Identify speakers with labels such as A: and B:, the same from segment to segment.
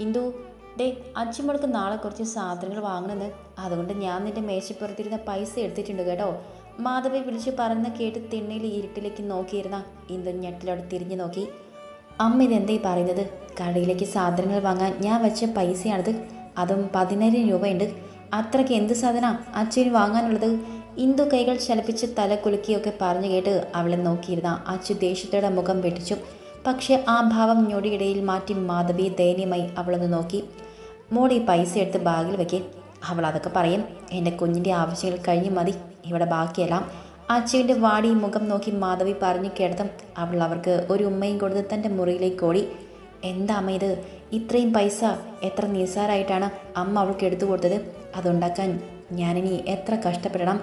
A: Indu day അച്ഛമ്മൾക്ക് നാളെ കുറച്ച് സാധനങ്ങൾ വാങ്ങണമെന്ന് അതുകൊണ്ട് ഞാൻ നിന്റെ മേശപ്പുറത്തിരുന്ന പൈസ എടുത്തിട്ടുണ്ട് കേട്ടോ. മാധവി വിളിച്ച് പറഞ്ഞ കേട്ട് തിണ്ണയിൽ ഇരുട്ടിലേക്ക് നോക്കിയിരുന്ന ഇന്ദു ഞെട്ടിലോട് തിരിഞ്ഞു നോക്കി. അമ്മ ഇതെന്തേ പറയുന്നത്? കടയിലേക്ക് സാധനങ്ങൾ വാങ്ങാൻ ഞാൻ വെച്ച പൈസയാണിത്. അതും പതിനായിരം രൂപയുണ്ട്. അത്രയ്ക്ക് എന്ത് സാധന? അച്ഛന് വാങ്ങാനുള്ളത്? ഇന്ദു കൈകൾ ചലപ്പിച്ച് തല കുലുക്കിയൊക്കെ പറഞ്ഞു കേട്ട് അവളെ നോക്കിയിരുന്ന അച്ചു ദേഷ്യത്തോടെ മുഖം വെട്ടിച്ചു. പക്ഷെ ആ ഭാവം ഞൊടിയിടയിൽ മാറ്റി മാധവി ദയനീയമായി അവളൊന്ന് നോക്കി. മോടി പൈസ എടുത്ത് ബാഗിൽ വെക്കേ. അവൾ അതൊക്കെ പറയും. എന്റെ കുഞ്ഞിന്റെ ആവശ്യങ്ങൾ കഴിഞ്ഞ് മതി. ഇവിടെ ബാക്കിയെല്ലാം. അച്ഛന്റെ വാടി മുഖം നോക്കി മാധവി പറഞ്ഞു കിടത്തും അവൾ അവർക്ക് ഒരു ഉമ്മയും കൊടുത്ത് തന്റെ മുറിയിലേക്ക് ഓടി. എന്താ അമ്മ ഇത്? ഇത്രയും പൈസ എത്ര നിസ്സാരായിട്ടാണ് അമ്മ അവൾക്ക് എടുത്തു കൊടുത്തത്? അതുണ്ടാക്കാൻ ഞാനിനി എത്ര കഷ്ടപ്പെടണം?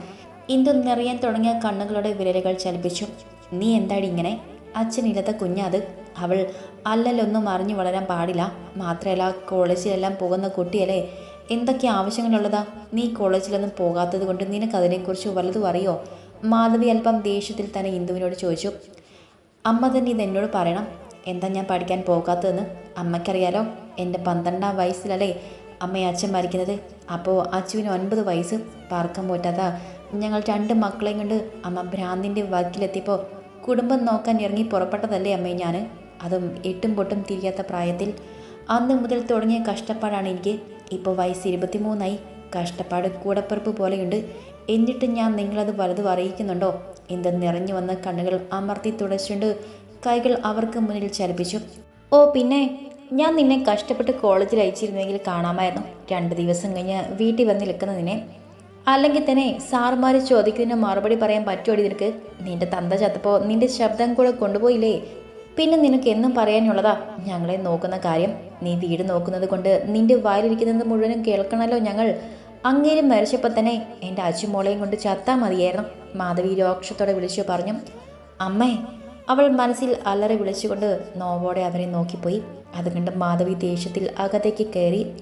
A: ഇന്ദു നിറയാൻ തുടങ്ങിയ കണ്ണുകളുടെ വിരലുകൾ ചലിപ്പിച്ചു. നീ എന്താടി ഇങ്ങനെ? അച്ഛനില്ലാത്ത കുഞ്ഞാത് അവൾ അല്ലല്ലൊന്നും അറിഞ്ഞു വളരാൻ പാടില്ല. മാത്രമല്ല കോളേജിലെല്ലാം പോകുന്ന കുട്ടിയല്ലേ? എന്തൊക്കെ ആവശ്യങ്ങളുള്ളതാ? നീ കോളേജിലൊന്നും പോകാത്തത് കൊണ്ട് നിനക്ക് അതിനെക്കുറിച്ച് വല്ലതും അറിയോ? മാധവി അല്പം ദേഷ്യത്തിൽ തന്നെ ഇന്ദുവിനോട് ചോദിച്ചു. അമ്മ തന്നെ ഇത് എന്നോട് പറയണം. എന്താ ഞാൻ പഠിക്കാൻ പോകാത്തതെന്ന്? അമ്മയ്ക്കറിയാലോ എന്റെ പന്ത്രണ്ടാം വയസ്സിലല്ലേ അമ്മയെ അച്ഛൻ മരിക്കുന്നത്. അപ്പോൾ അച്ചുവിന് ഒൻപത് വയസ്സ്. പാർക്കാൻ പോറ്റാത്ത ഞങ്ങൾ രണ്ട് മക്കളെയും കൊണ്ട് അമ്മ ഭ്രാന്തിന്റെ വക്കിലെത്തിയപ്പോൾ കുടുംബം നോക്കാൻ ഇറങ്ങി പുറപ്പെട്ടതല്ലേ അമ്മേ ഞാൻ അതും എട്ടും പൊട്ടും തിരിയാത്ത പ്രായത്തിൽ അന്ന് മുതൽ തുടങ്ങിയ കഷ്ടപ്പാടാണ് എനിക്ക്. ഇപ്പോൾ വയസ്സ് ഇരുപത്തിമൂന്നായി. കഷ്ടപ്പാട് കൂടപ്പിറപ്പ് പോലെയുണ്ട്. എന്നിട്ട് ഞാൻ നിങ്ങളത് വലുതും അറിയിക്കുന്നുണ്ടോ? എന്ത് നിറഞ്ഞു വന്ന കണ്ണുകൾ അമർത്തി തുടച്ചുകൊണ്ട് കൈകൾ അവർക്ക് മുന്നിൽ ചലിപ്പിച്ചു. ഓ പിന്നെ? ഞാൻ നിന്നെ കഷ്ടപ്പെട്ട് കോളേജിൽ അയച്ചിരുന്നെങ്കിൽ കാണാമായിരുന്നു. രണ്ട് ദിവസം കഴിഞ്ഞ് വീട്ടിൽ വന്ന് നിൽക്കുന്നതിനെ അല്ലെങ്കിൽ തന്നെ സാറുമാർ ചോദിക്കുന്നതിന് മറുപടി പറയാൻ പറ്റുമോ നിനക്ക്? നിന്റെ തന്ത ചത്തപ്പോൾ നിന്റെ ശബ്ദം കൂടെ കൊണ്ടുപോയില്ലേ? പിന്നെ നിനക്ക് എന്നും പറയാനുള്ളതാ ഞങ്ങളെ നോക്കുന്ന കാര്യം. നീ വീട് നോക്കുന്നത് കൊണ്ട് നിന്റെ വായിലിരിക്കുന്നത് മുഴുവനും കേൾക്കണമല്ലോ ഞങ്ങൾ. അങ്ങേരും മരിച്ചപ്പോൾ തന്നെ എന്റെ അച്ഛമോളെയും കൊണ്ട് ചത്താ മതിയായിരുന്നു. മാധവി രോക്ഷത്തോടെ വിളിച്ചു പറഞ്ഞു. അമ്മേ അവൾ മനസ്സിൽ അലറി വിളിച്ചുകൊണ്ട് നോവോടെ അവരെ നോക്കിപ്പോയി. അത് കണ്ട് മാധവി ദേഷ്യത്തിൽ അകത്തേക്ക് കയറി.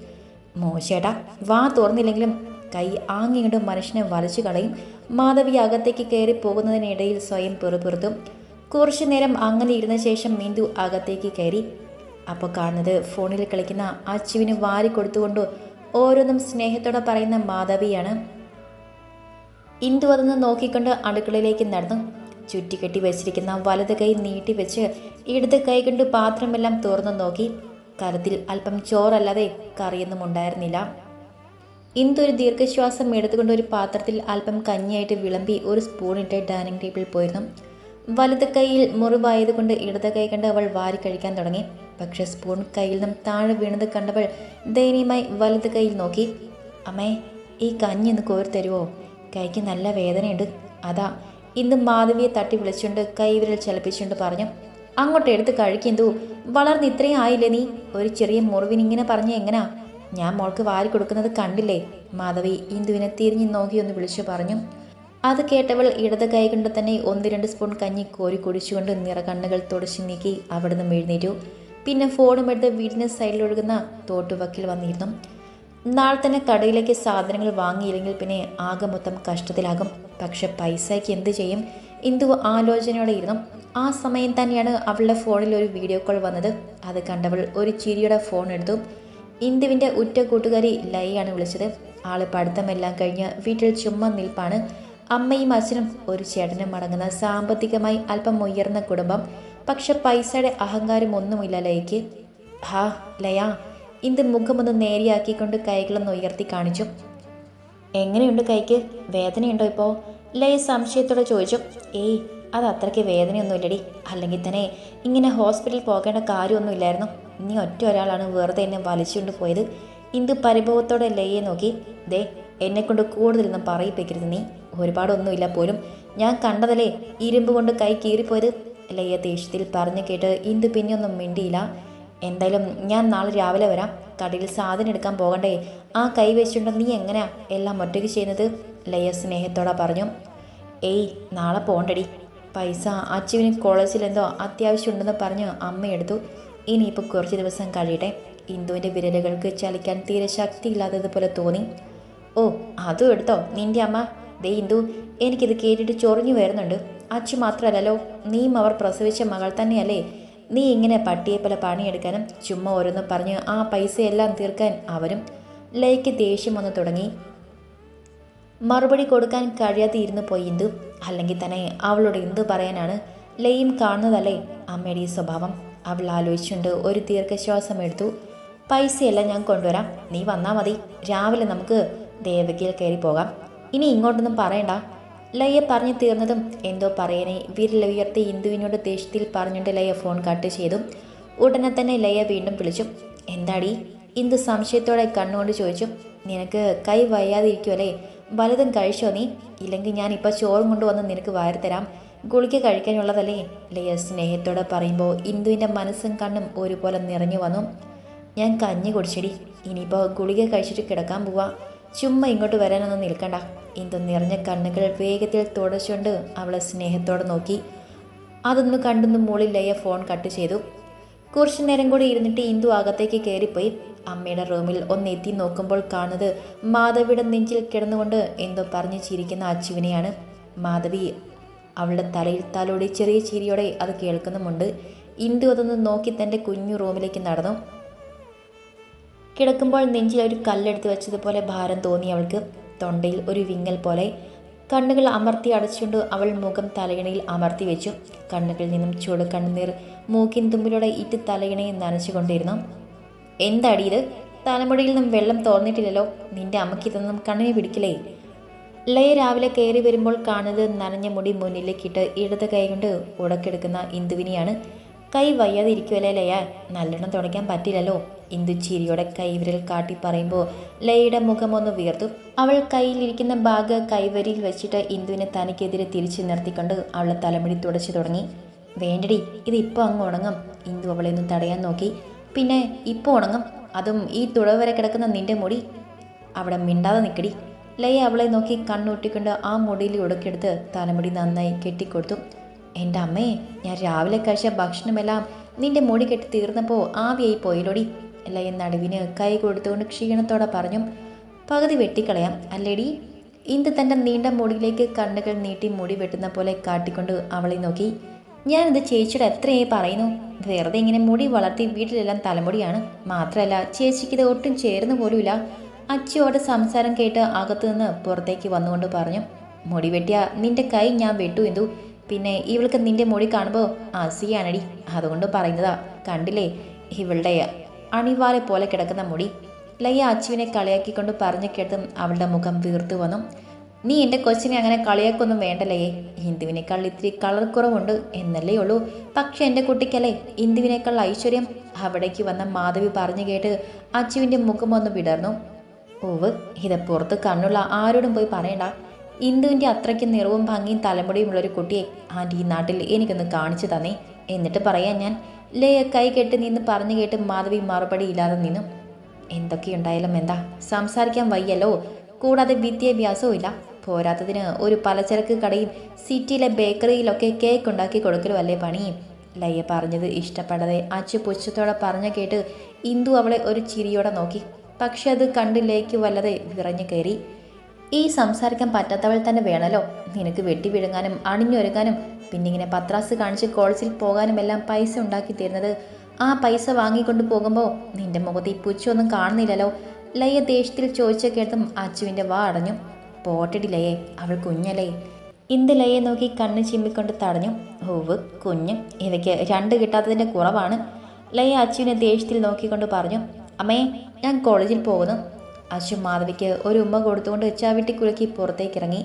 A: മോശേട്ടാ വാ തുറന്നില്ലെങ്കിലും കൈ ആങ്ങിയിട്ട് മനുഷ്യനെ വലച്ചു കളയും. മാധവി അകത്തേക്ക് കയറി പോകുന്നതിനിടയിൽ സ്വയം പെറുപെറുത്തും കുറച്ചു നേരം അങ്ങനെ ഇരുന്ന ശേഷം മിന്ദു അകത്തേക്ക് കയറി. അപ്പോൾ കാണുന്നത് ഫോണിൽ കളിക്കുന്ന അച്ചുവിന് വാരി കൊടുത്തുകൊണ്ട് ഓരോന്നും സ്നേഹത്തോടെ പറയുന്ന മാധവിയാണ്. ഇന്ദു അതൊന്ന് നോക്കിക്കൊണ്ട് അടുക്കളയിലേക്ക് നടന്നു. ചുറ്റിക്കെട്ടി വെച്ചിരിക്കുന്ന വലത് കൈ നീട്ടി വെച്ച് ഇടത് കൈ കൊണ്ട് പാത്രമെല്ലാം തുറന്നു നോക്കി. കരത്തിൽ അല്പം ചോറല്ലാതെ കറിയൊന്നും ഉണ്ടായിരുന്നില്ല. ഇന്ദു ഒരു ദീർഘശ്വാസം എടുത്തുകൊണ്ട് ഒരു പാത്രത്തിൽ അല്പം കഞ്ഞിയായിട്ട് വിളമ്പി ഒരു സ്പൂണിട്ട് ഡൈനിങ് ടേബിളിൽ പോയിരുന്നു. വലത് കൈയിൽ മുറിവായതുകൊണ്ട് ഇടത് കൈ കണ്ട് അവൾ വാരി കഴിക്കാൻ തുടങ്ങി. പക്ഷെ സ്പൂൺ കയ്യിൽ നിന്നും താഴെ വീണത് കണ്ടവൾ ദയനീയമായി വലത് കൈയിൽ നോക്കി. അമ്മേ ഈ കഞ്ഞി ഒന്ന് കോരി തരുമോ കൈക്ക് നല്ല വേദനയുണ്ട്. അതാ. ഇന്ന് മാധവിയെ തട്ടി വിളിച്ചുകൊണ്ട് കൈവിരൽ ചലപ്പിച്ചുകൊണ്ട് പറഞ്ഞു. അങ്ങോട്ട് എടുത്ത് കഴിക്കുന്നു വളർന്ന് ഇത്രയും ആയില്ലേ നീ? ഒരു ചെറിയ മുറിവിന് ഇങ്ങനെ പറഞ്ഞ എങ്ങനാ? ഞാൻ മോൾക്ക് വാരി കൊടുക്കുന്നത് കണ്ടില്ലേ? മാധവി ഇന്ദുവിനെ തിരിഞ്ഞു നോക്കി ഒന്ന് വിളിച്ചു പറഞ്ഞു. അത് കേട്ടവൾ ഇടത് കൈ കൊണ്ട് തന്നെ ഒന്ന് രണ്ട് സ്പൂൺ കഞ്ഞി കോരി കുടിച്ചുകൊണ്ട് നിറകണ്ണുകൾ തുടച്ചു നീക്കി അവിടെ നിന്ന് എഴുന്നേറ്റു. പിന്നെ ഫോണും എടുത്ത് സൈഡിൽ ഒഴുകുന്ന തോട്ടുവക്കിൽ വന്നിരുന്നു. നാളെ തന്നെ കടയിലേക്ക് സാധനങ്ങൾ വാങ്ങിയില്ലെങ്കിൽ പിന്നെ ആകെ മൊത്തം കഷ്ടത്തിലാകും. പക്ഷെ പൈസയ്ക്ക് എന്ത് ചെയ്യും? ഇന്ദു ആലോചനയോടെ ഇരുന്നു. ആ സമയം തന്നെയാണ് അവളുടെ ഫോണിൽ ഒരു വീഡിയോ കോൾ വന്നത്. അത് കണ്ടവൾ ഒരു ചിരിയുടെ ഫോൺ എടുത്തു. ഇന്ദുവിന്റെ ഉറ്റ കൂട്ടുകാരി ലൈയാണ് വിളിച്ചത്. ആൾ പഠിത്തമെല്ലാം കഴിഞ്ഞ് വീട്ടിൽ ചുമ്മാ നിൽപ്പാണ്. അമ്മയും അച്ഛനും ഒരു ചേട്ടനും അടങ്ങുന്ന സാമ്പത്തികമായി അല്പം ഉയർന്ന കുടുംബം. പക്ഷെ പൈസയുടെ അഹങ്കാരം ഒന്നുമില്ല ലയയ്ക്ക് ഹാ ലയ ഇന്ത് മുഖമൊന്ന് നേരെയാക്കിക്കൊണ്ട് കൈകളൊന്ന് ഉയർത്തി കാണിച്ചു. എങ്ങനെയുണ്ട് കൈക്ക്? വേദനയുണ്ടോ ഇപ്പോൾ ലയ സംശയത്തോടെ ചോദിച്ചു. ഏയ് അത് അത്രയ്ക്ക് വേദനയൊന്നുമില്ലടി. അല്ലെങ്കിൽ തന്നെ ഇങ്ങനെ ഹോസ്പിറ്റലിൽ പോകേണ്ട കാര്യമൊന്നുമില്ലായിരുന്നു. നീ ഒറ്റ ഒരാളാണ് വെറുതെ എന്നെ വലിച്ചുകൊണ്ട് പോയത്. ഇന്ദു പരിഭവത്തോടെ ലയെ നോക്കി. ദേ എന്നെക്കൊണ്ട് കൂടുതലൊന്നും പറയിപ്പിക്കരുത് നീ. ഒരുപാടൊന്നുമില്ല പോലും. ഞാൻ കണ്ടതല്ലേ ഇരുമ്പ് കൊണ്ട് കൈ കീറിപ്പോയത്? ലയ്യ ദേഷ്യത്തിൽ പറഞ്ഞു കേട്ട് ഇന്ത് പിന്നെയൊന്നും മിണ്ടിയില്ല. എന്തായാലും ഞാൻ നാളെ രാവിലെ വരാം. കടയിൽ സാധനം എടുക്കാൻ പോകണ്ടേ. ആ കൈ വെച്ചുകൊണ്ട് നീ എങ്ങനെയാ എല്ലാം ഒറ്റയ്ക്ക് ചെയ്യുന്നത്? ലയ സ്നേഹത്തോടെ പറഞ്ഞു. ഏയ് നാളെ പോകണ്ടടി പൈസ അച്ചുവിന് കോളേജിൽ എന്തോ അത്യാവശ്യമുണ്ടെന്ന് പറഞ്ഞ് അമ്മ എടുത്തു ഇനിയിപ്പോൾ കുറച്ച് ദിവസം കഴിയട്ടെ. ഇന്ദുവിന്റെ വിരലുകൾക്ക് ചലിക്കാൻ തീരെ ശക്തിയില്ലാത്തതുപോലെ തോന്നി. ഓ അതും എടുത്തോ നിന്റെ അമ്മ. ദേ ഇന്ദു എനിക്കിത് കേട്ടിട്ട് ചൊറിഞ്ഞു വരുന്നുണ്ട്. അച്ഛൻ മാത്രമല്ലല്ലോ നീയും അവർ പ്രസവിച്ച മകൾ തന്നെയല്ലേ? നീ ഇങ്ങനെ പട്ടിയെ പോലെ പണിയെടുക്കാനും ചുമ്മാ ഓരോന്ന് പറഞ്ഞ് ആ പൈസയെല്ലാം തീർക്കാൻ അവരും ലൈക്ക് ദേഷ്യം വന്നു തുടങ്ങി. മറുപടി കൊടുക്കാൻ കഴിയാതെ ഇരുന്ന് പോയി ഇന്ദു. അല്ലെങ്കിൽ തന്നെ അവളോട് എന്തു പറയാനാണ്? ലയും കാണുന്നതല്ലേ അമ്മയുടെ സ്വഭാവം. അവൾ ആലോചിച്ചുകൊണ്ട് ഒരു ദീർഘശ്വാസം എടുത്തു പൈസയെല്ലാം ഞാൻ കൊണ്ടുവരാം. നീ വന്നാൽ മതി. രാവിലെ നമുക്ക് ദേവകിയിൽ കയറി പോകാം. ഇനി ഇങ്ങോട്ടൊന്നും പറയണ്ട. ലയ്യ പറഞ്ഞു തീർന്നതും എന്തോ പറയനെ വിരൽ ഉയർത്തി ഇന്ദുവിനോട് ദേഷ്യത്തിൽ പറഞ്ഞുകൊണ്ട് ലയ്യ ഫോൺ കട്ട് ചെയ്തു. ഉടനെ തന്നെ ലയ്യ വീണ്ടും വിളിച്ചു. എന്താടി? ഇന്ദു സംശയത്തോടെ കണ്ണുകൊണ്ട് ചോദിച്ചു. നിനക്ക് കൈ വയ്യാതിരിക്കുമല്ലേ വലുതും കഴിച്ചോ നീ? ഇല്ലെങ്കിൽ ഞാൻ ഇപ്പോൾ ചോറും കൊണ്ടുവന്ന് നിനക്ക് വാരിത്തരാം. ഗുളിക കഴിക്കാനുള്ളതല്ലേ? ലയ സ്നേഹത്തോടെ പറയുമ്പോൾ ഇന്ദുവിന്റെ മനസ്സും കണ്ണും ഒരുപോലെ നിറഞ്ഞു വന്നു. ഞാൻ കഞ്ഞി കുടിച്ചിടി. ഇനിയിപ്പോൾ ഗുളിക കഴിച്ചിട്ട് കിടക്കാൻ പോവാ. ചുമ്മാ ഇങ്ങോട്ട് വരാനൊന്നും നിൽക്കണ്ട. ഇന്ദു നിറഞ്ഞ കണ്ണുകൾ വേഗത്തിൽ തുടച്ചുകൊണ്ട് അവളെ സ്നേഹത്തോടെ നോക്കി. അതൊന്ന് കണ്ടൊന്ന് മുകളിൽ ലയ ഫോൺ കട്ട് ചെയ്തു. കുറച്ചു നേരം കൂടി ഇരുന്നിട്ട് ഇന്ദു അകത്തേക്ക് കയറിപ്പോയി. അമ്മയുടെ റൂമിൽ ഒന്ന് എത്തി നോക്കുമ്പോൾ കാണുന്നത് മാധവിയുടെ നെഞ്ചിൽ കിടന്നുകൊണ്ട് എന്തോ പറഞ്ഞു ചിരിക്കുന്ന അച്ചുവിനെയാണ്. മാധവി അവളുടെ തലയിൽ തലോടി ചെറിയ ചിരിയോടെ അത് കേൾക്കുന്നുമുണ്ട്. ഇന്ദു അതൊന്ന് നോക്കി തന്റെ കുഞ്ഞു റൂമിലേക്ക് നടന്നു. കിടക്കുമ്പോൾ നെഞ്ചിൽ ഒരു കല്ലെടുത്ത് വെച്ചതുപോലെ ഭാരം തോന്നി അവൾക്ക്. തൊണ്ടയിൽ ഒരു വിങ്ങൽ പോലെ. കണ്ണുകൾ അമർത്തി അടച്ചുകൊണ്ട് അവൾ മുഖം തലയിണയിൽ അമർത്തി വെച്ചു. കണ്ണുകളിൽ നിന്നും ചുടു കണ്ണുനീർ മൂക്കിൻ തുമ്പിലൂടെ ഇറ്റ് തലയിണയെ നനച്ചുകൊണ്ടിരുന്നു. എന്താടി ഇത്? തലമുടിയിൽ നിന്നും വെള്ളം തോന്നിട്ടില്ലല്ലോ നിന്റെ അമ്മയ്ക്ക് ഇതൊന്നും കണ്ണിനെ പിടിക്കില്ലേ? ലയ രാവിലെ കയറി വരുമ്പോൾ കാണുന്നത് നനഞ്ഞ മുടി മുന്നിലേക്കിട്ട് ഇടത് കൈ കൊണ്ട് ഉടക്കെടുക്കുന്ന ഇന്ദുവിനെയാണ്. കൈ വയ്യാതെ ഇരിക്കുമല്ലേ ലയ? നല്ലോണം തുടയ്ക്കാൻ പറ്റില്ലല്ലോ. ഇന്ദു ചിരിയോടെ കൈവിരൽ കാട്ടി പറയുമ്പോൾ ലയയുടെ മുഖമൊന്ന് വീർത്തു അവൾ കയ്യിലിരിക്കുന്ന ബാഗ് കൈവരിയിൽ വെച്ചിട്ട് ഇന്ദുവിനെ തനിക്കെതിരെ തിരിച്ചു നിർത്തിക്കൊണ്ട് അവളെ തലമുടി തുടച്ചു തുടങ്ങി. വേണ്ടടി ഇത് ഇപ്പോൾ അങ്ങ് ഉണങ്ങും. ഇന്ദു അവളെ ഒന്ന് തടയാൻ നോക്കി. പിന്നെ ഇപ്പോൾ ഉണങ്ങും. അതും ഈ തുളവ് വരെ കിടക്കുന്ന നിന്റെ മുടി. അവിടെ മിണ്ടാതെ നിൽക്കടി ലയ അവളെ നോക്കി കണ്ണൂട്ടിക്കൊണ്ട് ആ മുടിയിൽ ഉടക്കെടുത്ത് തലമുടി നന്നായി കെട്ടിക്കൊടുത്തു. എന്റെ അമ്മേ ഞാൻ രാവിലെ കഴിച്ച ഭക്ഷണമെല്ലാം നിന്റെ മുടി കെട്ടി തീർന്നപ്പോൾ ആവിയായി പോയിലൊടി ലയ നടുവിന് കൈ കൊടുത്തുകൊണ്ട് ക്ഷീണത്തോടെ പറഞ്ഞു. പകുതി വെട്ടിക്കളയാം അല്ലേടി? ഇന്ത് തന്റെ നീണ്ട മുടിയിലേക്ക് കണ്ണുകൾ നീട്ടി മുടി വെട്ടുന്ന പോലെ കാട്ടിക്കൊണ്ട് അവളെ നോക്കി. ഞാനിത് ചേച്ചിയുടെ എത്രയായി പറയുന്നു? വെറുതെ ഇങ്ങനെ മുടി വളർത്തി വീട്ടിലെല്ലാം തലമുടിയാണ്. മാത്രമല്ല ചേച്ചിക്ക് ഇത് ഒട്ടും ചേർന്ന് പോലുമില്ല. അച്ചിയോടെ സംസാരം കേട്ട് അകത്തു നിന്ന് പുറത്തേക്ക് വന്നുകൊണ്ട് പറഞ്ഞു മുടി വെട്ടിയ നിന്റെ കൈ ഞാൻ വെട്ടു എന്തു പിന്നെ ഇവൾക്ക് നിന്റെ മുടി കാണുമ്പോൾ അസിയാണടി. അതുകൊണ്ട് പറയുന്നതാ കണ്ടില്ലേ? ഇവളുടെ അണിവാലെ പോലെ കിടക്കുന്ന മുടി. ലയ്യ അച്ചുവിനെ കളിയാക്കിക്കൊണ്ട് പറഞ്ഞു കേട്ടും അവളുടെ മുഖം വീർത്തു വന്നു. നീ എന്റെ കൊച്ചിനെ അങ്ങനെ കളിയാക്കൊന്നും വേണ്ടല്ലേ ഹിന്ദുവിനേക്കാൾ ഇത്തിരി കളർ കുറവുണ്ട് എന്നല്ലേ ഉള്ളൂ. പക്ഷെ എന്റെ കുട്ടിക്കല്ലേ ഹിന്ദുവിനേക്കാൾ ഐശ്വര്യം? അവിടേക്ക് വന്ന മാധവി പറഞ്ഞു കേട്ട് അച്ചുവിന്റെ മുഖം ഒന്ന് വിടർന്നു. ഓവ് ഇത് പുറത്ത് കണ്ണുള്ള ആരോടും പോയി പറയണ്ട. ഇന്ദുവിന്റെ അത്രയ്ക്ക് നിറവും ഭംഗിയും തലമുടിയും ഉള്ളൊരു കുട്ടിയെ ആന്റി ഈ നാട്ടിൽ എനിക്കൊന്ന് കാണിച്ചു തന്നേ എന്നിട്ട് പറയാൻ ഞാൻ ലയ കൈ കെട്ടി നിന്ന് പറഞ്ഞു കേട്ട് മാധവി മറുപടി ഇല്ലാതെ നിന്നു. എന്തൊക്കെയുണ്ടായാലും എന്താ സംസാരിക്കാൻ വയ്യല്ലോ. കൂടാതെ വിദ്യാഭ്യാസവും ഇല്ല. പോരാത്തതിന് ഒരു പലചരക്ക് കടയും സിറ്റിയിലെ ബേക്കറിയിലൊക്കെ കേക്ക് ഉണ്ടാക്കി കൊടുക്കലും അല്ലേ പണി? ലയ്യ പറഞ്ഞത് ഇഷ്ടപ്പെടാതെ അച്ചു പുച്ഛത്തോടെ പറഞ്ഞു കേട്ട് ഇന്ദു അവളെ ഒരു ചിരിയോടെ നോക്കി. പക്ഷെ അത് കണ്ടിലേക്ക് വല്ലതെ വിറഞ്ഞു കയറി. ഈ സംസാരിക്കാൻ പറ്റാത്തവൾ തന്നെ വേണമല്ലോ നിനക്ക് വെട്ടി വിഴുങ്ങാനും അണിഞ്ഞൊരുങ്ങാനും പിന്നെ ഇങ്ങനെ പത്രാസ് കാണിച്ച് കോളേജിൽ പോകാനും എല്ലാം പൈസ ഉണ്ടാക്കി തരുന്നത്. ആ പൈസ വാങ്ങിക്കൊണ്ട് പോകുമ്പോൾ നിന്റെ മുഖത്ത് ഈ പുച്ചൊന്നും കാണുന്നില്ലല്ലോ. ലയ ദേഷ്യത്തിൽ ചോദിച്ച കേട്ടും അച്ചുവിന്റെ വാ അടഞ്ഞു. പോട്ടടി ലയെ അവൾ കുഞ്ഞല്ലേ. ഇന്ത് ലയെ നോക്കി കണ്ണ് ചിമ്മിക്കൊണ്ട് തടഞ്ഞു. ഹൂവ് കുഞ്ഞ്. ഇവയ്ക്ക് രണ്ട് കിട്ടാത്തതിന്റെ കുറവാണ്. ലയ അച്ചുവിനെ ദേഷ്യത്തിൽ നോക്കിക്കൊണ്ട് പറഞ്ഞു. അമ്മേ ഞാൻ കോളേജിൽ പോകുന്നു. അശ്വം മാധവിക്ക് ഒരു ഉമ്മ കൊടുത്തുകൊണ്ട് ചവിട്ടി കുലുക്കി പുറത്തേക്ക് ഇറങ്ങി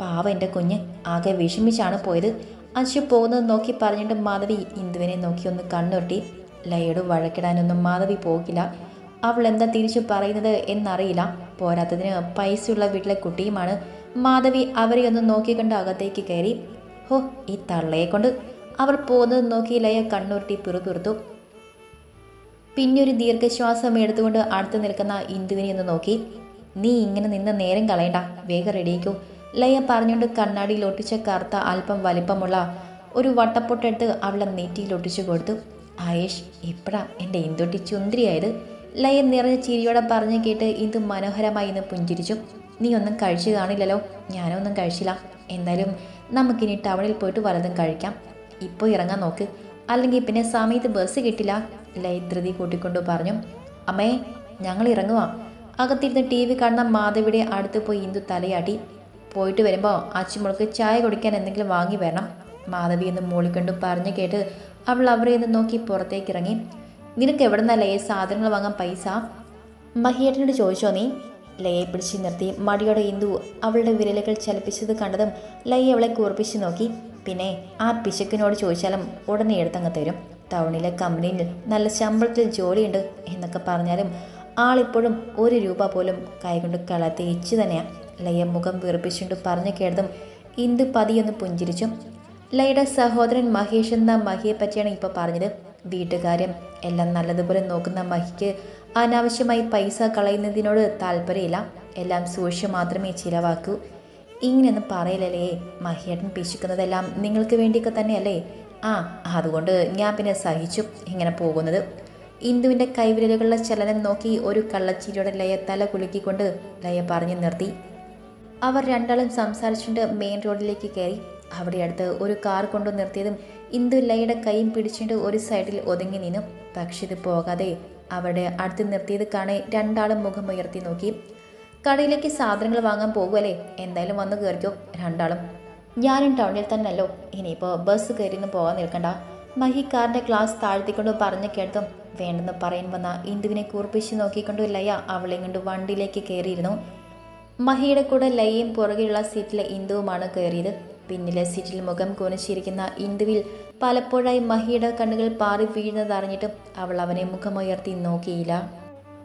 A: പാവ എന്റെ കുഞ്ഞ് ആകെ വിഷമിച്ചാണ് പോയത്. അച്ചു പോകുന്നത് നോക്കി പറഞ്ഞിട്ട് മാധവി ഇന്ദുവിനെ നോക്കി ഒന്ന് കണ്ണൊട്ടി ലയോട് വഴക്കിടാനൊന്നും മാധവി പോകില്ല അവൾ എന്താ തിരിച്ചു പറയുന്നത് എന്നറിയില്ല. പോരാത്തതിന് പൈസയുള്ള വീട്ടിലെ കുട്ടിയുമാണ്. മാധവി അവരെ ഒന്ന് നോക്കിക്കൊണ്ട് അകത്തേക്ക് കയറി. ഹോ ഈ തള്ളയെ കൊണ്ട്. അവർ പോകുന്നത് നോക്കി ലയ കണ്ണുരുട്ടി പിറുപിറുത്തു. പിന്നൊരു ദീർഘശ്വാസം എടുത്തുകൊണ്ട് അടുത്ത് നിൽക്കുന്ന ഇന്ദുവിനെ ഒന്ന് നോക്കി. നീ ഇങ്ങനെ നിന്ന് നേരം കളയണ്ട. വേഗം റെഡിയിക്കൂ. ലയ പറഞ്ഞുകൊണ്ട് കണ്ണാടിയിൽ ഒട്ടിച്ച കറുത്ത അല്പം വലിപ്പമുള്ള ഒരു വട്ടപ്പൊട്ടെടുത്ത് അവളെ നെറ്റിയിൽ ഒട്ടിച്ചു കൊടുത്തു. ആയേഷ് ഇപ്പഴാ എന്റെ ഇന്ദുട്ടി ചുന്തിരിയായത്? ലയ നിറഞ്ഞ ചിരിയോടെ പറഞ്ഞു കേട്ട് ഇന്ദു മനോഹരമായി ഇന്ന് പുഞ്ചിരിച്ചു. നീ ഒന്നും കഴിച്ചു കാണില്ലല്ലോ. ഞാനൊന്നും കഴിച്ചില്ല. എന്തായാലും നമുക്കിനി ടൗണിൽ പോയിട്ട് വലതും കഴിക്കാം. ഇപ്പോൾ ഇറങ്ങാൻ നോക്ക്. അല്ലെങ്കിൽ പിന്നെ സമയത്ത് ബസ് കിട്ടില്ല. ലയ ധൃതി കൂട്ടിക്കൊണ്ടു പറഞ്ഞു അമ്മേ ഞങ്ങൾ ഇറങ്ങുവാ. അകത്തിരുന്ന് ടി വി കാണുന്ന മാധവിയുടെ അടുത്ത് പോയി ഇന്ദു തലയാട്ടി പോയിട്ട് വരുമ്പോൾ അച്ചുമുളക്ക് ചായ കുടിക്കാൻ എന്തെങ്കിലും വാങ്ങി വരണം. മാധവി എന്ന് മൂളിക്കൊണ്ട് പറഞ്ഞു കേട്ട് അവൾ അവരെ നിന്ന് നോക്കി പുറത്തേക്ക് ഇറങ്ങി നിനക്ക് എവിടെ നിന്നല്ലേ സാധനങ്ങൾ വാങ്ങാൻ പൈസ? മഹിയേട്ടനോട് ചോദിച്ചോ നീ? ലയെ പിടിച്ച് നിർത്തി. മടിയോടെ ഇന്ദു അവളുടെ വിരലുകൾ ചലിപ്പിച്ചത് കണ്ടതും ലയ അവളെ കൂർപ്പിച്ച് നോക്കി. പിന്നെ ആ പിശക്കിനോട് ചോദിച്ചാലും ഉടനെ എടുത്തങ്ങ് തരും. ടൗണിലെ കമ്പനിയിൽ നല്ല ശമ്പളത്തിൽ ജോലിയുണ്ട് എന്നൊക്കെ പറഞ്ഞാലും ആളിപ്പോഴും ഒരു രൂപ പോലും കൈകൊണ്ട് കളത്തി ഇച്ച് തന്നെയാണ് ലയ മുഖം വീർപ്പിച്ചുകൊണ്ട് പറഞ്ഞു കേട്ടതും ഇന്ദു പതിയൊന്ന് പുഞ്ചിരിച്ചു. ലയുടെ സഹോദരൻ മഹേഷ് എന്ന മഹിയെ പറ്റിയാണ് ഇപ്പോൾ പറഞ്ഞത്. വീട്ടുകാര്യം എല്ലാം നല്ലതുപോലെ നോക്കുന്ന മഹിക്ക് അനാവശ്യമായി പൈസ കളയുന്നതിനോട് താല്പര്യമില്ല. എല്ലാം സൂക്ഷിച്ച് മാത്രമേ ചിലവാക്കൂ. ഇങ്ങനെയൊന്നും പറയില്ലല്ലേ. മഹിയേട്ടൻ പിശുക്കുന്നതെല്ലാം നിങ്ങൾക്ക് വേണ്ടിയൊക്കെ തന്നെയല്ലേ. ആ അതുകൊണ്ട് ഞാൻ പിന്നെ സഹിച്ചു ഇങ്ങനെ പോകുന്നത്. ഇന്ദുവിന്റെ കൈവിരലുകളുടെ ചലനം നോക്കി ഒരു കള്ളച്ചിരിയോടെ ലയ തല കുലുക്കിക്കൊണ്ട് ലയ പറഞ്ഞു നിർത്തി. അവർ രണ്ടാളും സംസാരിച്ചുകൊണ്ട് മെയിൻ റോഡിലേക്ക് കയറി. അവിടെ അടുത്ത് ഒരു കാർ കൊണ്ടു നിർത്തിയതും ഇന്ദു ലയയുടെ കൈയും പിടിച്ചുകൊണ്ട് ഒരു സൈഡിൽ ഒതുങ്ങി നിന്നു. പക്ഷെ ഇത് പോകാതെ അവിടെ അടുത്ത് നിർത്തിയത് കാണെ രണ്ടാളും മുഖം ഉയർത്തി നോക്കി. കടയിലേക്ക് സാധനങ്ങൾ വാങ്ങാൻ പോകുമല്ലേ എന്തായാലും വന്ന് കയറിക്കോ രണ്ടാളും. ഞാനും ടൗണിൽ തന്നെയല്ലോ. ഇനിയിപ്പോൾ ബസ് കയറിയൊന്നും പോകാൻ നിൽക്കണ്ട. മഹി കാറിന്റെ ക്ലാസ് താഴ്ത്തിക്കൊണ്ട് പറഞ്ഞു കേട്ടതും വേണ്ടെന്ന് പറയാൻ വന്ന ഇന്ദുവിനെ കൂർപ്പിച്ച് നോക്കിക്കൊണ്ട് ലയ അവളെ കൊണ്ട് വണ്ടിയിലേക്ക് കയറിയിരുന്നു. മഹിയുടെ കൂടെ ലയയും പുറകെയുള്ള സീറ്റിലെ ഇന്ദുവുമാണ് കയറിയത്. പിന്നിലെ സീറ്റിൽ മുഖം കുനിച്ചിരിക്കുന്ന ഇന്ദുവിൽ പലപ്പോഴായി മഹിയുടെ കണ്ണുകൾ പാറി വീഴുന്നത് വീഴുന്നതറിഞ്ഞിട്ടും അവൾ അവനെ മുഖമുയർത്തി നോക്കിയില്ല.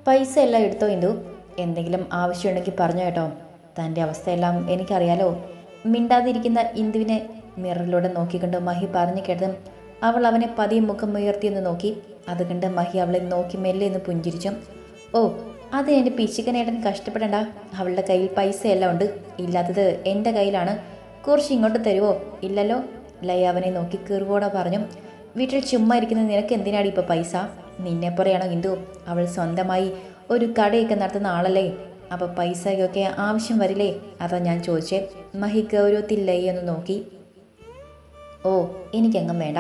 A: പൈസ എല്ലാം എടുത്തോ ഇന്ദു? എന്തെങ്കിലും ആവശ്യമുണ്ടെങ്കിൽ പറഞ്ഞു കേട്ടോ. തന്റെ അവസ്ഥയെല്ലാം എനിക്കറിയാലോ. മിണ്ടാതിരിക്കുന്ന ഇന്ദുവിനെ മിററിലൂടെ നോക്കിക്കൊണ്ട് മഹി പറഞ്ഞു കേട്ടതും അവൾ അവനെ പതിയെ മുഖം ഉയർത്തിയെന്ന് നോക്കി. അത് കണ്ട് മഹി അവളെ നോക്കി മെല്ലെ എന്ന് പുഞ്ചിരിച്ചു. ഓ അത് എന്റെ പിശുക്കനേട്ടൻ കഷ്ടപ്പെടണ്ട. അവളുടെ കയ്യിൽ പൈസ എല്ലാം ഉണ്ട്. ഇല്ലാത്തത് എന്റെ കയ്യിലാണ്. കുറച്ച് ഇങ്ങോട്ട് തരുമോ ഇല്ലല്ലോ. ലയ അവനെ നോക്കി കീറുവോടെ പറഞ്ഞു. വീട്ടിൽ ചുമ്മാ ഇരിക്കുന്ന നിനക്ക് എന്തിനാടി ഇപ്പോൾ പൈസ? നിന്നെ പോലെയാണോ ഹിന്ദു അവൾ സ്വന്തമായി ഒരു കടയൊക്കെ നടത്തുന്ന ആളല്ലേ. അപ്പോൾ പൈസയൊക്കെ ആവശ്യം വരില്ലേ? അതാ ഞാൻ ചോദിച്ചേ. മഹി ഗൗരവത്തില്ലേ എന്ന് നോക്കി. ഓ എനിക്കെങ്ങും വേണ്ട.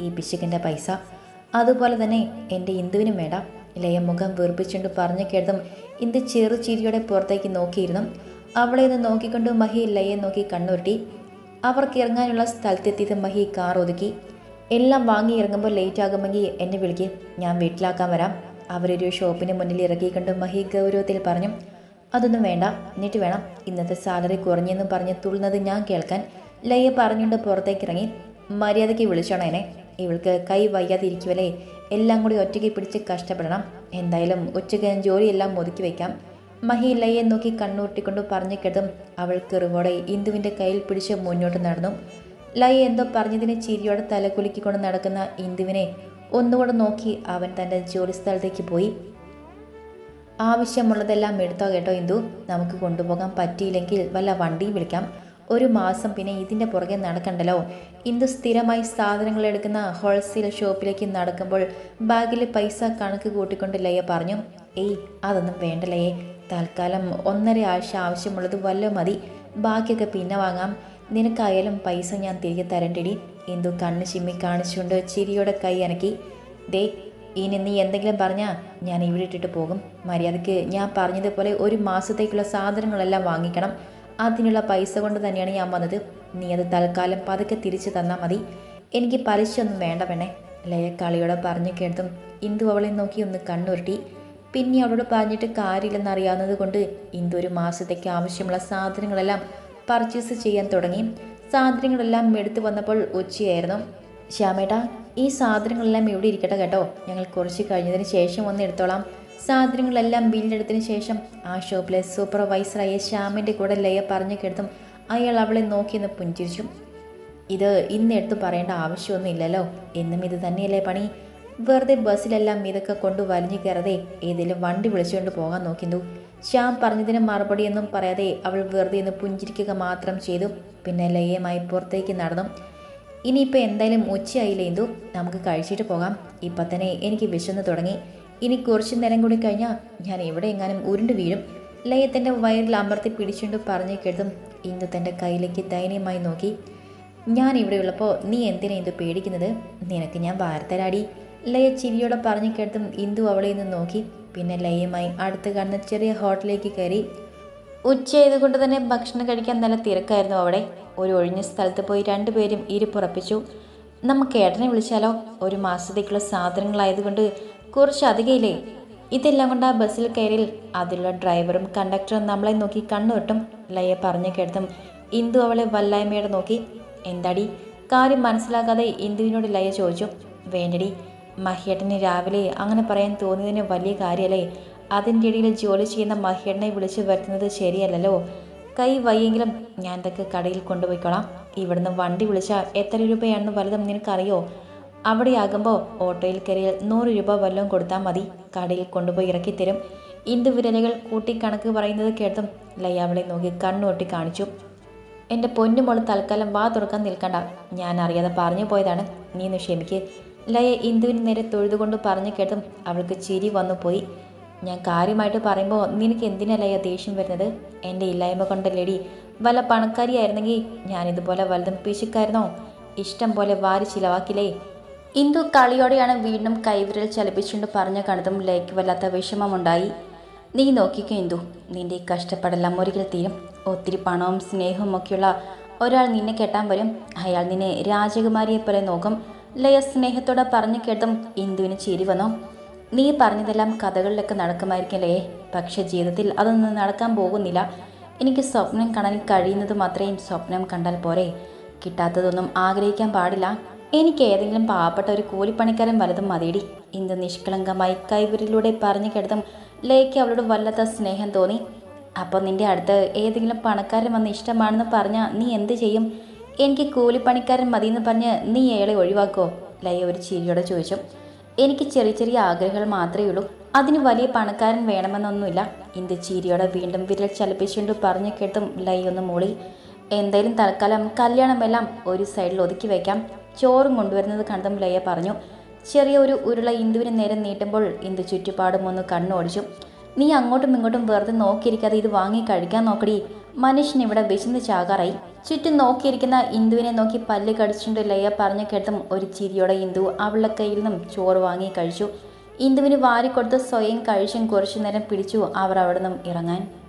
A: ഈ പിശുക്കിന്റെ പൈസ. അതുപോലെ തന്നെ എന്റെ ഇന്ദുവിനും വേണ്ട. ലയ മുഖം വീർപ്പിച്ചുകൊണ്ട് പറഞ്ഞു കേട്ടതും ഇന്ദു ചെറു ചിരിയോടെ പുറത്തേക്ക് നോക്കിയിരുന്നു. അവളെ ഒന്ന് നോക്കിക്കൊണ്ട് മഹി ലയെ നോക്കി കണ്ണുരുട്ടി. അവർക്ക് ഇറങ്ങാനുള്ള സ്ഥലത്തെത്തിയത് മഹി കാർ ഒതുക്കി. എല്ലാം വാങ്ങി ഇറങ്ങുമ്പോൾ ലേറ്റ് ആകുമെങ്കിൽ എന്നെ വിളിക്ക്. ഞാൻ വീട്ടിലാക്കാൻ വരാം. അവരൊരു ഷോപ്പിന് മുന്നിൽ ഇറക്കിക്കൊണ്ട് മഹി ഗൗരവത്തിൽ പറഞ്ഞു. അതൊന്നും വേണ്ട. എന്നിട്ട് വേണം ഇന്നത്തെ സാലറി കുറഞ്ഞെന്നും പറഞ്ഞ് തുള്ളുന്നത് ഞാൻ കേൾക്കാൻ. ലയ പറഞ്ഞുകൊണ്ട് പുറത്തേക്ക് ഇറങ്ങി മര്യാദയ്ക്ക് വിളിച്ചോണം എന്നെ. ഇവൾക്ക് കൈ വയ്യാതിരിക്കുവല്ലേ. എല്ലാം കൂടി ഒറ്റയ്ക്ക് പിടിച്ച് കഷ്ടപ്പെടണം. എന്തായാലും ഉച്ചയ്ക്ക് ഞാൻ ജോലിയെല്ലാം ഒതുക്കി വയ്ക്കാം മഹി ലയെ നോക്കി കണ്ണൂട്ടിക്കൊണ്ട് പറഞ്ഞു കേട്ടും അവൾ കെറിവോടെ ഇന്ദുവിന്റെ കയ്യിൽ പിടിച്ച് മുന്നോട്ട് നടന്നു. ലയ എന്തോ പറഞ്ഞതിന് ചിരിയോടെ തലകുലുക്കിക്കൊണ്ട് നടക്കുന്ന ഇന്ദുവിനെ ഒന്നുകൂടെ നോക്കി അവൻ തന്റെ ജോലി സ്ഥലത്തേക്ക് പോയി. ആവശ്യമുള്ളതെല്ലാം എടുത്തോ കേട്ടോ ഇന്ദു. നമുക്ക് കൊണ്ടുപോകാൻ പറ്റിയില്ലെങ്കിൽ വല്ല വണ്ടി വിളിക്കാം. ഒരു മാസം പിന്നെ ഇതിന്റെ പുറകെ നടക്കണ്ടല്ലോ. ഇന്ദു സ്ഥിരമായി സാധനങ്ങൾ എടുക്കുന്ന ഹോൾസെയിൽ ഷോപ്പിലേക്ക് നടക്കുമ്പോൾ ബാഗിൽ പൈസ കണക്ക് കൂട്ടിക്കൊണ്ട് ലയ പറഞ്ഞു. ഏയ് അതൊന്നും വേണ്ടല്ലേ. തൽക്കാലം ഒന്നര ആഴ്ച ആവശ്യമുള്ളത് വല്ല മതി. ബാക്കിയൊക്കെ പിന്നെ വാങ്ങാം. നിനക്കായാലും പൈസ ഞാൻ തിരികെ തരണ്ടിടി. ഇന്ദു കണ്ണ് ചിമ്മി കാണിച്ചുകൊണ്ട് ചിരിയോടെ കൈ അനക്കി. ദേ ഇനി നീ എന്തെങ്കിലും പറഞ്ഞാൽ ഞാൻ ഇവിടെ ഇട്ടിട്ട് പോകും. മര്യാദയ്ക്ക് ഞാൻ പറഞ്ഞതുപോലെ ഒരു മാസത്തേക്കുള്ള സാധനങ്ങളെല്ലാം വാങ്ങിക്കണം. അതിനുള്ള പൈസ കൊണ്ട് തന്നെയാണ് ഞാൻ വന്നത്. നീ അത് തൽക്കാലം പതുക്കെ തിരിച്ചു തന്നാൽ മതി. എനിക്ക് പലിശ ഒന്നും വേണ്ട പെണ്ണേ. ലയ കളിയോടെ പറഞ്ഞു കേട്ടും ഇന്ദു അവളെ നോക്കി ഒന്ന് കണ്ണുരുട്ടി. പിന്നെ അവളോട് പറഞ്ഞിട്ട് കാര്യമില്ലെന്നറിയാവുന്നത് കൊണ്ട് ഇന്ദു ഒരു മാസത്തേക്ക് ആവശ്യമുള്ള സാധനങ്ങളെല്ലാം പർച്ചേസ് ചെയ്യാൻ തുടങ്ങി. സാധനങ്ങളെല്ലാം എടുത്തു വന്നപ്പോൾ ഉച്ചയായിരുന്നു. ശ്യാമേട്ടാ ഈ സാധനങ്ങളെല്ലാം ഇവിടെ ഇരിക്കട്ടെ കേട്ടോ. ഞങ്ങൾ കുറച്ച് കഴിഞ്ഞതിന് ശേഷം ഒന്ന് എടുത്തോളാം. സാധനങ്ങളെല്ലാം ബില്ലെടുത്തതിന് ശേഷം ആ ഷോപ്പിലെ സൂപ്പർവൈസറായ ശ്യാമിന്റെ കൂടെ ലയ പറഞ്ഞു കേട്ടതും അയാൾ അവളെ നോക്കി നിന്ന് പുഞ്ചിരിച്ചു. ഇത് ഇന്ന് എടുത്ത് പറയേണ്ട ആവശ്യമൊന്നും ഇല്ലല്ലോ. എന്നും ഇത് തന്നെയല്ലേ പണി? വെറുതെ ബസ്സിലെല്ലാം ഇതൊക്കെ കൊണ്ട് വലിഞ്ഞു കയറതെ ഏതെങ്കിലും വണ്ടി വിളിച്ചുകൊണ്ട് പോകാൻ നോക്കുന്നു ശ്യാം പറഞ്ഞതിന് മറുപടിയൊന്നും പറയാതെ അവൾ വെറുതെ ഒന്ന് പുഞ്ചിരിക്കുക മാത്രം ചെയ്തു. പിന്നെ ലയമായി പുറത്തേക്ക് നടന്നു. ഇനിയിപ്പോൾ എന്തായാലും ഉച്ചയായില്ല എന്തു നമുക്ക് കഴിച്ചിട്ട് പോകാം. ഇപ്പം തന്നെ എനിക്ക് വിശന്ന് തുടങ്ങി. ഇനി കുറച്ച് നേരം കൂടി കഴിഞ്ഞാൽ ഞാൻ എവിടെ എങ്ങാനും ഉരുണ്ട് വീഴും. ലയത്തിന്റെ വയറിൽ അമർത്തി പിടിച്ചുകൊണ്ട് പറഞ്ഞു കേട്ടും ഇന്ദു തന്റെ കയ്യിലേക്ക് ദയനീയമായി നോക്കി. ഞാൻ ഇവിടെയുള്ളപ്പോൾ നീ എന്തിനാ ഇന്ദു പേടിക്കുന്നത്? നിനക്ക് ഞാൻ വാർത്തരാടി. ലയ ചിരിയോടെ പറഞ്ഞു കേട്ടും ഇന്ദു അവളെ നിന്ന് നോക്കി. പിന്നെ ലയയുമായി അടുത്ത് കാണുന്ന ചെറിയ ഹോട്ടലിലേക്ക് കയറി. ഉച്ചയായതുകൊണ്ട് തന്നെ ഭക്ഷണം കഴിക്കാൻ നല്ല തിരക്കായിരുന്നു അവിടെ. ഒരു ഒഴിഞ്ഞ സ്ഥലത്ത് പോയി രണ്ടുപേരും ഇരിപ്പുറപ്പിച്ചു നമുക്ക് ഏട്ടനെ വിളിച്ചാലോ? ഒരു മാസത്തേക്കുള്ള സാധനങ്ങളായതുകൊണ്ട് കുറച്ച് അധികയില്ലേ? ഇതെല്ലാം കൊണ്ട് ആ ബസ്സിൽ കയറി അതിലുള്ള ഡ്രൈവറും കണ്ടക്ടറും നമ്മളെ നോക്കി കണ്ണുവെട്ടും ലയ പറഞ്ഞു കേട്ടതും ഇന്ദു അവളെ വല്ലായ്മയോടെ നോക്കി. എന്താടി? കാര്യം മനസ്സിലാക്കാതെ ഇന്ദുവിനോട് ലയ ചോദിച്ചു. വേണ്ടടി. മഹിയേട്ടന് രാവിലെ അങ്ങനെ പറയാൻ തോന്നിയതിന് വലിയ കാര്യമല്ലേ അതിന്റെ ഇടയിൽ ജോലി ചെയ്യുന്ന മഹിണ്ണെ വിളിച്ചു വരുത്തുന്നത് ശരിയല്ലല്ലോ. കൈ വയ്യെങ്കിലും ഞാൻ ഇതൊക്കെ കടയിൽ കൊണ്ടുപോയിക്കോളാം. ഇവിടുന്ന് വണ്ടി വിളിച്ചാൽ എത്ര രൂപയാണെന്ന് വലുതും നിനക്കറിയോ? അവിടെയാകുമ്പോൾ ഓട്ടോയിൽ കയറിയാൽ നൂറ് രൂപ വല്ലതും കൊടുത്താൽ മതി. കടയിൽ കൊണ്ടുപോയി ഇറക്കിത്തരും ഇന്ദു വിരലുകൾ കൂട്ടി കണക്ക് പറയുന്നത് കേട്ടും ലയ അവളെ നോക്കി കണ്ണുകൊട്ടി കാണിച്ചു. എന്റെ പൊന്നുമോൾ തൽക്കാലം വാ തുറക്കാൻ നിൽക്കണ്ട. ഞാൻ അറിയാതെ പറഞ്ഞു പോയതാണ്. നീ ഒന്ന് ലയ ഇന്ദുവിന് നേരെ തൊഴുതുകൊണ്ട് പറഞ്ഞു കേട്ടും അവൾക്ക് ചിരി വന്നു പോയി ഞാൻ കാര്യമായിട്ട് പറയുമ്പോൾ നിനക്ക് എന്തിനാ ലയ ദേഷ്യം വരുന്നത്? എന്റെ ഇല്ലായ്മ കൊണ്ടല്ലേടി. വല്ല പണക്കാരിയായിരുന്നെങ്കിൽ ഞാൻ ഇതുപോലെ വലുതും പിശുക്കായിരുന്നോ? ഇഷ്ടം പോലെ വാരി ചിലവാക്കില്ലേ? ഇന്ദു കളിയോടെയാണ് വീണ്ടും കൈവിരൽ ചലിപ്പിച്ചുകൊണ്ട് പറഞ്ഞ കണ്ടതും ലൈക്ക് വല്ലാത്ത വിഷമമുണ്ടായി. നീ നോക്കിക്കോ ഇന്ദു നിന്റെ കഷ്ടപ്പെടെല്ലാം ഒരിക്കൽ തീരും. ഒത്തിരി പണവും സ്നേഹവും ഒക്കെയുള്ള ഒരാൾ നിന്നെ കെട്ടാൻ വരും. അയാൾ നിന്നെ രാജകുമാരിയെ പോലെ നോക്കും. ലയ സ്നേഹത്തോടെ പറഞ്ഞു കേട്ടും ഇന്ദുവിന് ചിരി വന്നു. നീ പറഞ്ഞതെല്ലാം കഥകളിലൊക്കെ നടക്കുമായിരിക്കല്ലേ? പക്ഷേ ജീവിതത്തിൽ അതൊന്നും നടക്കാൻ പോകുന്നില്ല. എനിക്ക് സ്വപ്നം കാണാൻ കഴിയുന്നത് മാത്രമേ സ്വപ്നം കണ്ടാൽ പോരെ. കിട്ടാത്തതൊന്നും ആഗ്രഹിക്കാൻ പാടില്ല. എനിക്ക് ഏതെങ്കിലും പാവപ്പെട്ട ഒരു കൂലിപ്പണിക്കാരൻ വലതും മതിയടി. ഇന്ന് നിഷ്കളങ്കമായി കൈവിരലിലൂടെ പറഞ്ഞു കിടത്തും ലേക്ക് അവളോട് വല്ലാത്ത സ്നേഹം തോന്നി. അപ്പോൾ നിന്റെ അടുത്ത് ഏതെങ്കിലും പണക്കാരൻ വന്ന് ഇഷ്ടമാണെന്ന് പറഞ്ഞാൽ നീ എന്ത് ചെയ്യും? എനിക്ക് കൂലിപ്പണിക്കാരൻ മതിയെന്ന് പറഞ്ഞ് നീ അയാളെ ഒഴിവാക്കോ? ലയ ഒരു ചിരിയോടെ ചോദിച്ചു. എനിക്ക് ചെറിയ ചെറിയ ആഗ്രഹങ്ങൾ മാത്രമേ ഉള്ളൂ. അതിന് വലിയ പണക്കാരൻ വേണമെന്നൊന്നുമില്ല. എന്റെ ചിരിയോടെ വീണ്ടും വിരൽ ചലിപ്പിച്ചുകൊണ്ട് പറഞ്ഞു കേട്ടും ലൈ ഒന്ന് മൂളി എന്തായാലും തൽക്കാലം കല്യാണമെല്ലാം ഒരു സൈഡിൽ ഒതുക്കി വയ്ക്കാം ചോറും കൊണ്ടുവരുന്നത് കണ്ടും ലയ പറഞ്ഞു ചെറിയ ഒരു ഉരുള ഇന്ദുവിന് നേരെ നീട്ടുമ്പോൾ ഇന്ദു ചുറ്റുപാടും ഒന്ന് കണ്ണോടിച്ചു. നീ അങ്ങോട്ടും ഇങ്ങോട്ടും വെറുതെ നോക്കിയിരിക്കാതെ ഇത് വാങ്ങി കഴിക്കാൻ നോക്കടി. മനുഷ്യൻ ഇവിടെ വിശന്ന് ചാകാറായി ചുറ്റും നോക്കിയിരിക്കുന്ന ഇന്ദുവിനെ നോക്കി പല്ല് കടിച്ചുകൊണ്ട് ലയ പറഞ്ഞു കേട്ടും ഒരു ചിരിയോടെ ഇന്ദു അവളുടെ കയ്യിൽ നിന്നും ചോറ് വാങ്ങി കഴിച്ചു. ഇന്ദുവിന് വാരിക്കൊടുത്ത് സ്വയം കഴിച്ചും കുറച്ചു നേരം പിടിച്ചു അവർ അവിടെ നിന്നും ഇറങ്ങാൻ.